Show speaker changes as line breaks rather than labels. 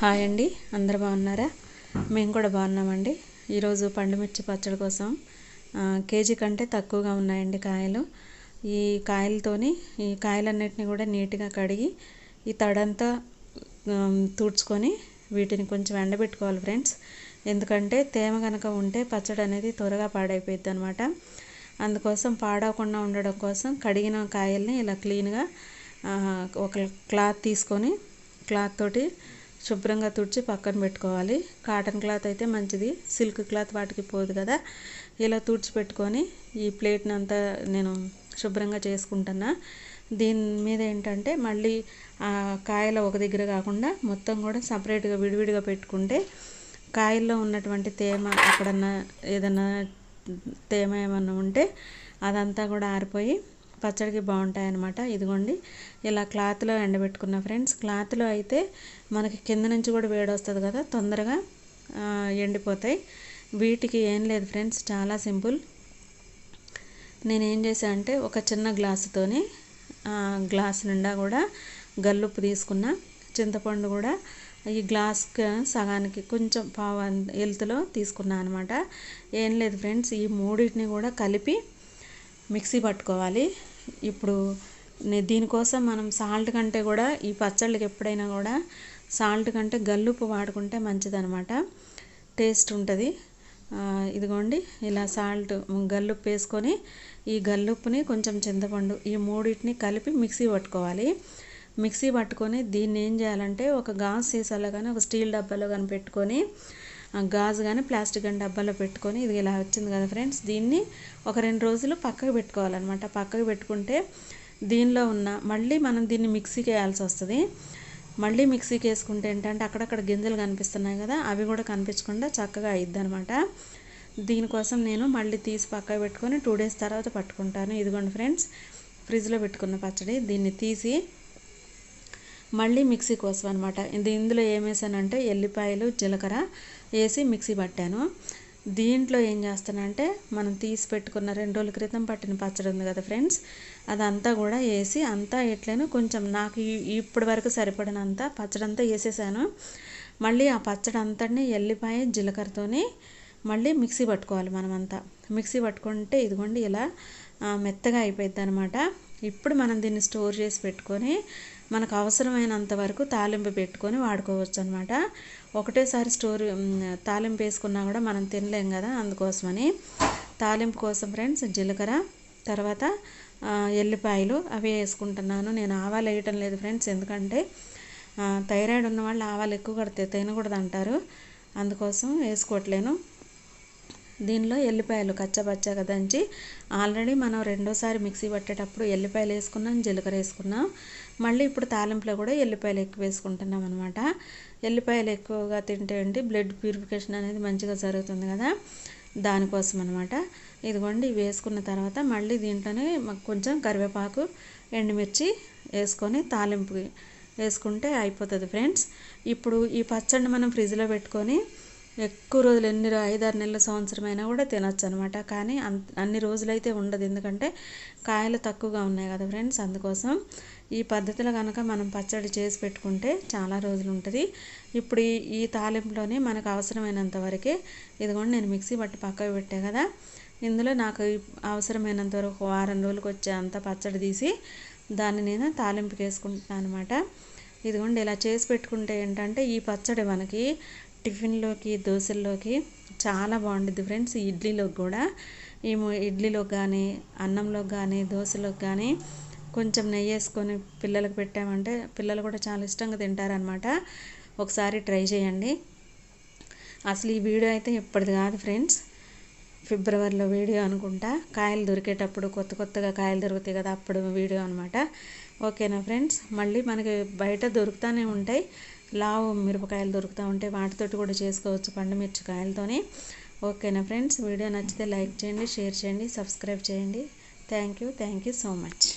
Hi అండి. అందరు బాగున్నారా? మేము కూడా బాగున్నామండి. ఈరోజు పండుమిర్చి పచ్చడి కోసం కేజీ కంటే తక్కువగా ఉన్నాయండి కాయలు. ఈ కాయలతోని ఈ కాయలన్నిటిని కూడా నీట్గా కడిగి ఈ తడంతా తుడుచుకొని వీటిని కొంచెం ఎండబెట్టుకోవాలి ఫ్రెండ్స్. ఎందుకంటే తేమ కనుక ఉంటే పచ్చడి అనేది త్వరగా పాడైపోయింది అనమాట అందుకోసం పాడవకుండా ఉండడం కోసం కడిగిన కాయల్ని ఇలా క్లీన్గా ఒక క్లాత్ తీసుకొని క్లాత్ తోటి శుభ్రంగా తుడిచి పక్కన పెట్టుకోవాలి. కాటన్ క్లాత్ అయితే మంచిది. సిల్క్ క్లాత్ వాటికి పోదు కదా. ఇలా తుడిచి పెట్టుకొని ఈ ప్లేట్ని అంతా నేను శుభ్రంగా చేసుకుంటున్నా. దీని మీద ఏంటంటే మళ్ళీ ఆ కాయలు ఒక దగ్గర కాకుండా మొత్తం కూడా సపరేట్గా విడివిడిగా పెట్టుకుంటే కాయల్లో ఉన్నటువంటి తేమ ఎక్కడన్నా ఏదన్నా తేమ ఏమన్నా ఉంటే అదంతా కూడా ఆరిపోయి పచ్చడికి బాగుంటాయన్నమాట. ఇదిగోండి ఇలా క్లాత్లో ఎండబెట్టుకున్న ఫ్రెండ్స్ క్లాత్లో అయితే మనకి కింద నుంచి కూడా వేడి వస్తుంది కదా తొందరగా ఎండిపోతాయి. వీటికి ఏం లేదు ఫ్రెండ్స్ చాలా సింపుల్. నేను ఏం చేశాను అంటే ఒక చిన్న గ్లాసుతోని గ్లాస్ నిండా కూడా గల్లుప్పు తీసుకున్న. చింతపండు కూడా ఈ గ్లాస్కి సగానికి కొంచెం పావు ఎల్తులో తీసుకున్నాను అనమాట ఏం లేదు ఫ్రెండ్స్ ఈ మూడింటిని కూడా కలిపి మిక్సీ పట్టుకోవాలి. ఇప్పుడు నే- దీనికోసం మనం సాల్ట్ కంటే కూడా ఈ పచ్చళ్ళకి ఎప్పుడైనా కూడా సాల్ట్ కంటే గల్లుప్పు వాడుకుంటే మంచిదనమాట టేస్ట్ ఉంటుంది. ఇదిగోండి ఇలా సాల్ట్ గల్లుప్పు వేసుకొని ఈ గల్లుప్పుని కొంచెం చింతపండు ఈ మూడింటిని కలిపి మిక్సీ పట్టుకోవాలి. మిక్సీ పట్టుకొని దీన్ని ఏం చేయాలంటే ఒక గాజు సీసాలో కానీ ఒక స్టీల్ డబ్బాలో కానీ పెట్టుకొని గాజు కానీ ప్లాస్టిక్ కానీ డబ్బాలో పెట్టుకొని ఇది ఇలా వచ్చింది కదా ఫ్రెండ్స్ దీన్ని ఒక రెండు రోజులు పక్కకు పెట్టుకోవాలన్నమాట. పక్కకు పెట్టుకుంటే దీనిలో ఉన్న మళ్ళీ మనం దీన్ని మిక్సీకి వేయాల్సి వస్తుంది. మళ్ళీ మిక్సీకి వేసుకుంటే ఏంటంటే అక్కడక్కడ గింజలు కనిపిస్తున్నాయి కదా అవి కూడా కనిపించకుండా చక్కగా అయిద్ది అనమాట దీనికోసం నేను మళ్ళీ తీసి పక్కకు పెట్టుకొని టూ డేస్ తర్వాత పట్టుకుంటాను. ఇదిగోండి ఫ్రెండ్స్ ఫ్రిడ్జ్లో పెట్టుకున్న పచ్చడి. దీన్ని తీసి మళ్ళీ మిక్సీ కోసం అనమాట ఇది ఇందులో ఏం వేసానంటే ఎల్లిపాయలు జీలకర్ర వేసి మిక్సీ పట్టాను. దీంట్లో ఏం చేస్తానంటే మనం తీసి పెట్టుకున్న రెండు రోజుల క్రితం పట్టిన పచ్చడి ఉంది కదా ఫ్రెండ్స్ అదంతా కూడా వేసి అంతా ఎట్లయినా కొంచెం నాకు ఇప్పటి వరకు సరిపడినంత పచ్చడి అంతా వేసేసాను. మళ్ళీ ఆ పచ్చడి అంతటిని ఎల్లిపాయ జీలకర్రతోని మళ్ళీ మిక్సీ పట్టుకోవాలి మనమంతా. మిక్సీ పట్టుకుంటే ఇదిగోండి ఇలా మెత్తగా అయిపోయింది అనమాట ఇప్పుడు మనం దీన్ని స్టోర్ చేసి పెట్టుకొని మనకు అవసరమైనంత వరకు తాలింపు పెట్టుకొని వాడుకోవచ్చు అనమాట ఒకటేసారి స్టోర్ తాలింపు వేసుకున్నా కూడా మనం తినలేం కదా అందుకోసమని. తాలింపు కోసం ఫ్రెండ్స్ జీలకర్ర తర్వాత ఎల్లిపాయలు అవి వేసుకుంటున్నాను. నేను ఆవాలు వేయటం లేదు ఫ్రెండ్స్ ఎందుకంటే థైరాయిడ్ ఉన్న వాళ్ళు ఆవాలు ఎక్కువ కడితే తినకూడదు అంటారు అందుకోసం వేసుకోవట్లేను. దీనిలో ఎల్లిపాయలు కచ్చపచ్చగా దంచి ఆల్రెడీ మనం రెండోసారి మిక్సీ పట్టేటప్పుడు ఎల్లిపాయలు వేసుకున్నాం జీలకర్ర వేసుకున్నాం. మళ్ళీ ఇప్పుడు తాలింపులో కూడా ఎల్లిపాయలు ఎక్కువ వేసుకుంటున్నాం అనమాట ఎల్లిపాయలు ఎక్కువగా తింటే ఏంటి బ్లడ్ ప్యూరిఫికేషన్ అనేది మంచిగా జరుగుతుంది కదా దానికోసం అనమాట ఇదిగోండి ఇవి వేసుకున్న తర్వాత మళ్ళీ దీంట్లోనే మాకు కొంచెం కరివేపాకు ఎండుమిర్చి వేసుకొని తాలింపు వేసుకుంటే అయిపోతుంది ఫ్రెండ్స్. ఇప్పుడు ఈ పచ్చడిని మనం ఫ్రిడ్జ్లో పెట్టుకొని ఎక్కువ రోజులు ఎన్ని ఐదారు నెలల సంవత్సరమైనా కూడా తినొచ్చు అనమాట కానీ అన్- అన్ని రోజులైతే ఉండదు. ఎందుకంటే కాయలు తక్కువగా ఉన్నాయి కదా ఫ్రెండ్స్. అందుకోసం ఈ పద్ధతిలో కనుక మనం పచ్చడి చేసి పెట్టుకుంటే చాలా రోజులు ఉంటుంది ఇప్పుడు ఈ ఈ తాలింపులోనే మనకు అవసరమైనంత వరకే ఇదిగోండి నేను మిక్సీ పట్టి పక్కకు పెట్టా కదా. ఇందులో నాకు అవసరమైనంత వరకు వారం రోజులకు వచ్చే అంత పచ్చడి తీసి దాన్ని నేను తాలింపుకి వేసుకుంటున్నాను అనమాట ఇదిగోండి ఇలా చేసి పెట్టుకుంటే ఏంటంటే ఈ పచ్చడి మనకి టిఫిన్లోకి దోశల్లోకి చాలా బాగుంటుంది ఫ్రెండ్స్. ఇడ్లీలోకి కూడా. ఏమో ఇడ్లీలో ఇడ్లీలోకి కానీ అన్నంలో కానీ దోశలోకి కానీ కొంచెం నెయ్యి వేసుకొని పిల్లలకు పెట్టామంటే పిల్లలు కూడా చాలా ఇష్టంగా తింటారనమాట ఒకసారి ట్రై చేయండి. అసలు ఈ వీడియో అయితే ఎప్పటిది కాదు ఫ్రెండ్స్. ఫిబ్రవరిలో వీడియో అనుకుంటా. కాయలు దొరికేటప్పుడు కొత్త కొత్తగా కాయలు దొరుకుతాయి కదా అప్పుడు వీడియో అనమాట ఓకేనా ఫ్రెండ్స్? మళ్ళీ మనకి బయట దొరుకుతూనే ఉంటాయి. లావు మిరపకాయలు దొరుకుతూ ఉంటే వాటితోటి కూడా చేసుకోవచ్చు పండు మిర్చికాయలతోని ఓకేనా ఫ్రెండ్స్? వీడియో నచ్చితే లైక్ చేయండి షేర్ చేయండి సబ్స్క్రైబ్ చేయండి. Thank you thank you so much.